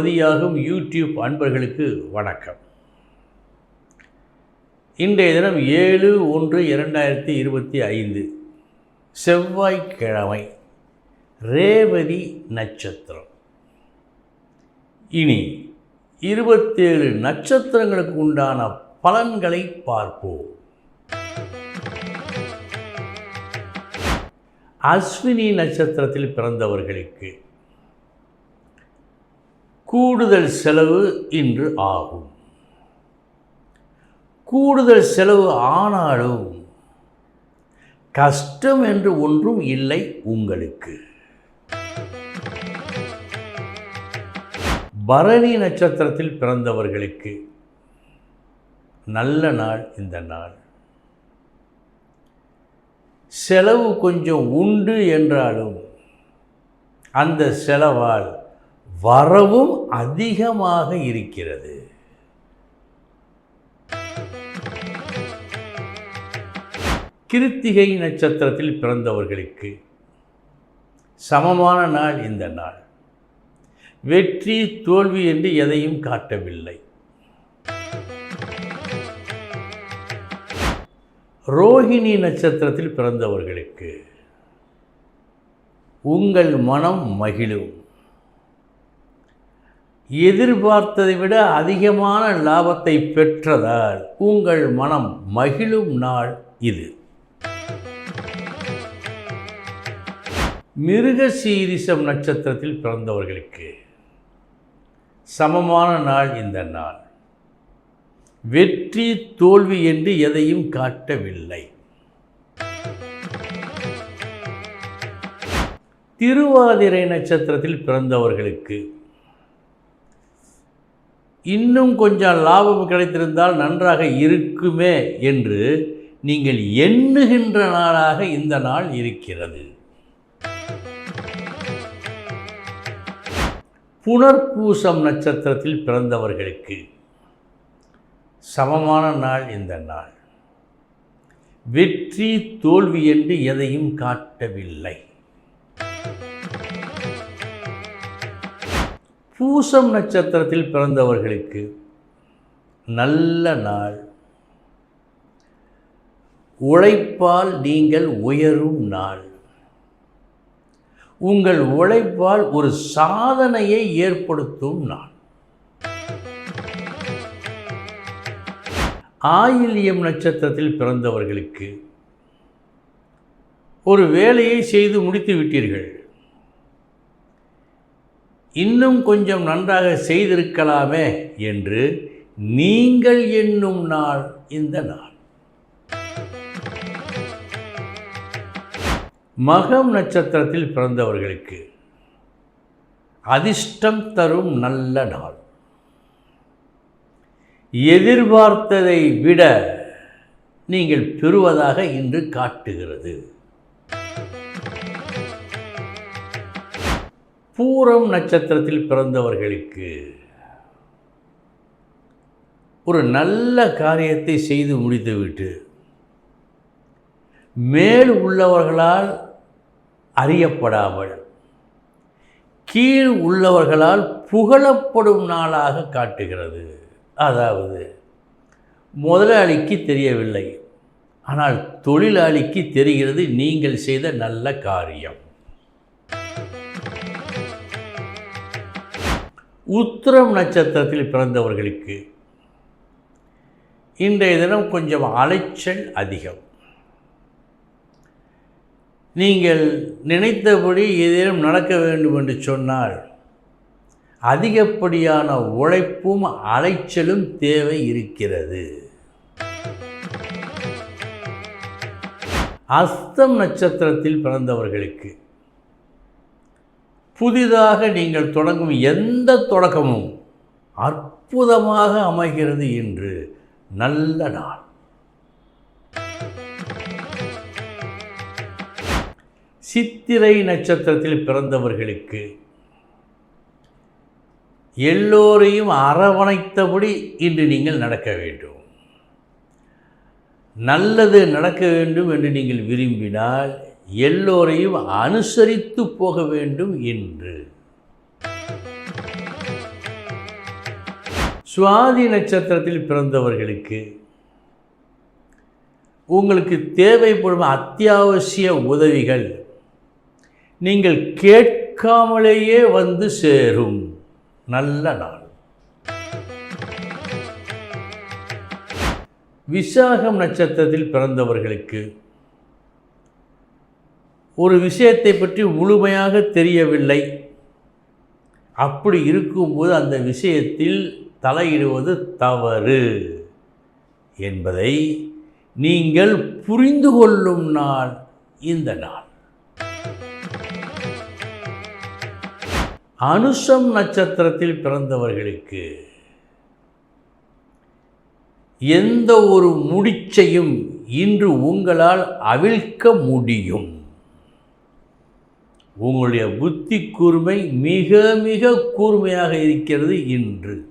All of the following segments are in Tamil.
மதியாகும் யூடியூப் அன்பர்களுக்கு வணக்கம். இன்றைய தினம் ஏழு ஒன்று இரண்டாயிரத்தி இருபத்தி ஐந்து. செவ்வாய்க்கிழமை ரேவதி நட்சத்திரம். இனி இருபத்தேழு நட்சத்திரங்களுக்கு உண்டான பலன்களை பார்ப்போம். அஸ்வினி நட்சத்திரத்தில் பிறந்தவர்களுக்கு கூடுதல் செலவு இன்று ஆகும். கூடுதல் செலவு ஆனாலும் கஷ்டம் என்று ஒன்றும் இல்லை உங்களுக்கு. பரணி நட்சத்திரத்தில் பிறந்தவர்களுக்கு நல்ல நாள் இந்த நாள். செலவு கொஞ்சம் உண்டு என்றாலும் அந்த செலவால் வரவும் அதிகமாக இருக்கிறது. கிருத்திகை நட்சத்திரத்தில் பிறந்தவர்களுக்கு சமமான நாள் இந்த நாள். வெற்றி தோல்வி என்று எதையும் காட்டவில்லை. ரோஹிணி நட்சத்திரத்தில் பிறந்தவர்களுக்கு உங்கள் மனம் மகிழும். எதிர்பார்த்ததை விட அதிகமான லாபத்தை பெற்றதால் உங்கள் மனம் மகிழும் நாள் இது. மிருகசீரிசம் நட்சத்திரத்தில் பிறந்தவர்களுக்கு சமமான நாள் இந்த நாள். வெற்றி தோல்வி என்று எதையும் காட்டவில்லை. திருவாதிரை நட்சத்திரத்தில் பிறந்தவர்களுக்கு இன்னும் கொஞ்சம் லாபம் கிடைத்திருந்தால் நன்றாக இருக்குமே என்று நீங்கள் எண்ணுகின்ற நாளாக இந்த நாள் இருக்கிறது. புனர்பூசம் நட்சத்திரத்தில் பிறந்தவர்களுக்கு சமமான நாள் இந்த நாள். வெற்றி தோல்வி என்று எதையும் காட்டவில்லை. பூசம் நட்சத்திரத்தில் பிறந்தவர்களுக்கு நல்ல நாள். உழைப்பால் நீங்கள் உயரும் நாள். உங்கள் உழைப்பால் ஒரு சாதனையை ஏற்படுத்தும் நாள். ஆயில்யம் நட்சத்திரத்தில் பிறந்தவர்களுக்கு ஒரு வேலையை செய்து முடித்து விட்டீர்கள். இன்னும் கொஞ்சம் நன்றாக செய்திருக்கலாமே என்று நீங்கள் எண்ணும் நாள் இந்த நாள். மகம் நட்சத்திரத்தில் பிறந்தவர்களுக்கு அதிர்ஷ்டம் தரும் நல்ல நாள். எதிர்பார்த்ததை விட நீங்கள் பெறுவதாக இன்று காட்டுகிறது. பூரம் நட்சத்திரத்தில் பிறந்தவர்களுக்கு ஒரு நல்ல காரியத்தை செய்து முடித்துவிட்டு மேல் உள்ளவர்களால் அறியப்படாமல் கீழ் உள்ளவர்களால் புகழப்படும் நாளாக காட்டுகிறது. அதாவது முதலாளிக்கு தெரியவில்லை ஆனால் தொழிலாளிக்கு தெரிகிறது நீங்கள் செய்த நல்ல காரியம். உத்திரம் நட்சத்திரத்தில் பிறந்தவர்களுக்கு இன்றைய தினம் கொஞ்சம் அலைச்சல் அதிகம். நீங்கள் நினைத்தபடி ஏதேனும் நடக்க வேண்டும் என்று சொன்னால் அதிகப்படியான உழைப்பும் அலைச்சலும் தேவை இருக்கிறது. அஸ்தம் நட்சத்திரத்தில் பிறந்தவர்களுக்கு புதிதாக நீங்கள் தொடங்கும் எந்த தொடக்கமும் அற்புதமாக அமைகிறது என்று நல்ல நாள். சித்திரை நட்சத்திரத்தில் பிறந்தவர்களுக்கு எல்லோரையும் அரவணைத்தபடி இன்று நீங்கள் நடக்க வேண்டும். நல்லது நடக்க வேண்டும் என்று நீங்கள் விரும்பினால் எல்லோரையும் அனுசரித்து போக வேண்டும் என்று. சுவாதி நட்சத்திரத்தில் பிறந்தவர்களுக்கு உங்களுக்கு தேவைப்படும் அத்தியாவசிய உதவிகள் நீங்கள் கேட்காமலேயே வந்து சேரும். நல்ல நாள். விசாகம் நட்சத்திரத்தில் பிறந்தவர்களுக்கு ஒரு விஷயத்தை பற்றி முழுமையாக தெரியவில்லை. அப்படி இருக்கும்போது அந்த விஷயத்தில் தலையிடுவது தவறு என்பதை நீங்கள் புரிந்து கொள்ளும் நாள் இந்த நாள். அனுஷம் நட்சத்திரத்தில் பிறந்தவர்களுக்கு எந்த ஒரு முடிச்சையும் இன்று உங்களால் அவிழ்க்க முடியும். உங்களுடைய புத்தி கூர்மை மிக மிக கூர்மையாக இருக்கிறது இன்று.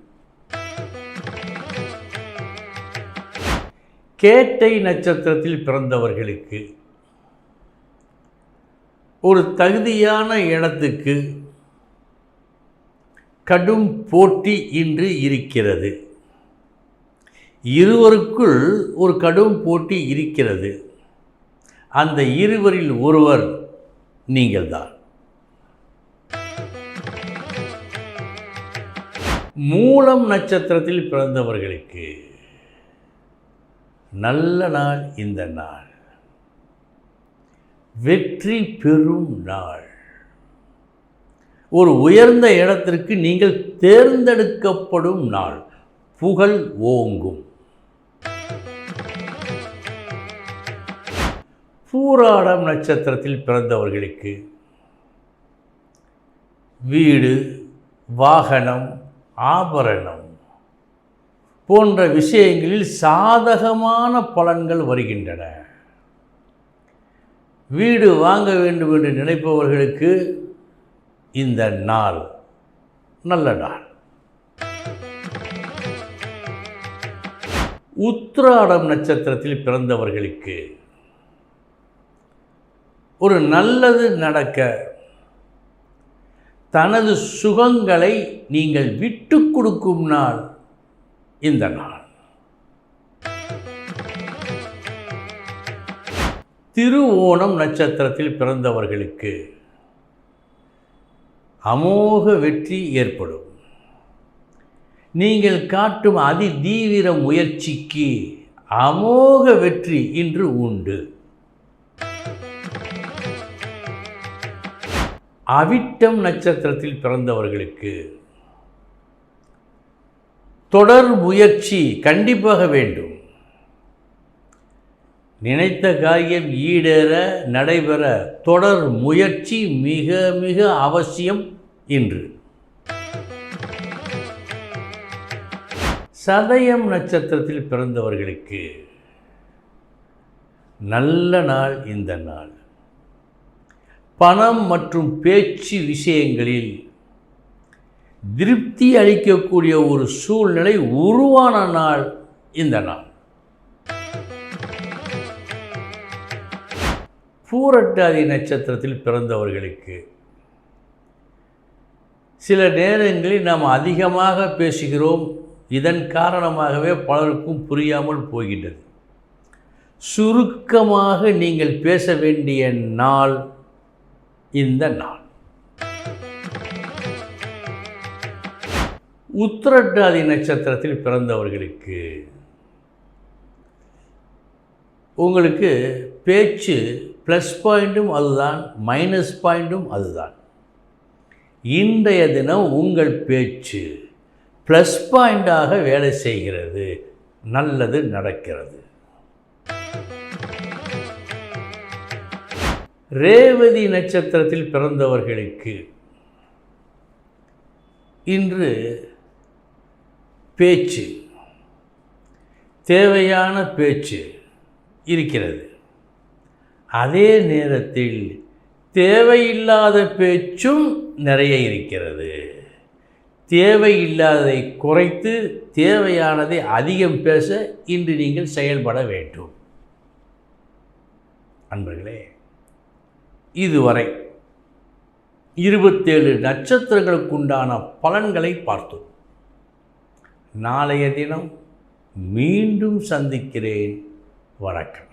கேட்டை நட்சத்திரத்தில் பிறந்தவர்களுக்கு ஒரு தகுதியான இடத்துக்கு கடும் போட்டி இன்று இருக்கிறது. இருவருக்குள் ஒரு கடும் போட்டி இருக்கிறது. அந்த இருவரில் ஒருவர் நீங்கள்தான். மூலம் நட்சத்திரத்தில் பிறந்தவர்களுக்கு நல்ல நாள் இந்த நாள். வெற்றி பெறும் நாள். ஒரு உயர்ந்த இடத்திற்கு நீங்கள் தேர்ந்தெடுக்கப்படும் நாள். புகழ் ஓங்கும். பூராடம் நட்சத்திரத்தில் பிறந்தவர்களுக்கு வீடு வாகனம் ஆபரணம் போன்ற விஷயங்களில் சாதகமான பலன்கள் வருகின்றன. வீடு வாங்க வேண்டும் என்று நினைப்பவர்களுக்கு இந்த நாள் நல்ல நாள். உத்திராடம் நட்சத்திரத்தில் பிறந்தவர்களுக்கு ஒரு நல்லது நடக்க தனது சுகங்களை நீங்கள் விட்டு கொடுக்கும் நாள் இந்த நாள். திருவோணம் நட்சத்திரத்தில் பிறந்தவர்களுக்கு அமோக வெற்றி ஏற்படும். நீங்கள் காட்டும் அதி தீவிர முயற்சிக்கு அமோக வெற்றி இன்று உண்டு. அவிட்டம் நட்சத்திரத்தில் பிறந்தவர்களுக்கு தொடர் முயற்சி கண்டிப்பாக வேண்டும். நினைத்த காரியம் ஈடேற நடைபெற தொடர் முயற்சி மிக மிக அவசியம் இன்று. சதயம் நட்சத்திரத்தில் பிறந்தவர்களுக்கு நல்ல நாள் இந்த நாள். பணம் மற்றும் பேச்சு விஷயங்களில் திருப்தி அளிக்கக்கூடிய ஒரு சூழ்நிலை உருவான நாள் இந்த நாள். பூரட்டாதி நட்சத்திரத்தில் பிறந்தவர்களுக்கு சில நேரங்களில் நாம் அதிகமாக பேசுகிறோம். இதன் காரணமாகவே பலருக்கும் புரியாமல் போகின்றது. சுருக்கமாக நீங்கள் பேச வேண்டிய நாள் இந்த நாள். உத்திரட்டாதி நட்சத்திரத்தில் பிறந்தவர்களுக்கு உங்களுக்கு பேச்சு ப்ளஸ் பாயிண்ட்டும் அதுதான் மைனஸ் பாயிண்ட்டும் அதுதான். இன்றைய தினம் உங்கள் பேச்சு ப்ளஸ் பாயிண்டாக வேலை செய்கிறது நல்லது நடக்கிறது. ரேவதி நட்சத்திரத்தில் பிறந்தவர்களுக்கு. இன்று பேச்சு. தேவையான பேச்சு இருக்கிறது. அதே நேரத்தில் தேவையில்லாத பேச்சும் நிறைய இருக்கிறது. தேவையில்லாததை குறைத்து தேவையானதை அதிகம் பேச இன்று நீங்கள் செயல்பட வேண்டும். அன்பர்களே இதுவரை இருபத்தேழு நட்சத்திரங்களுக்குண்டான பலன்களை பார்த்தோம். நாளைய தினம் மீண்டும் சந்திக்கிறேன். வணக்கம்.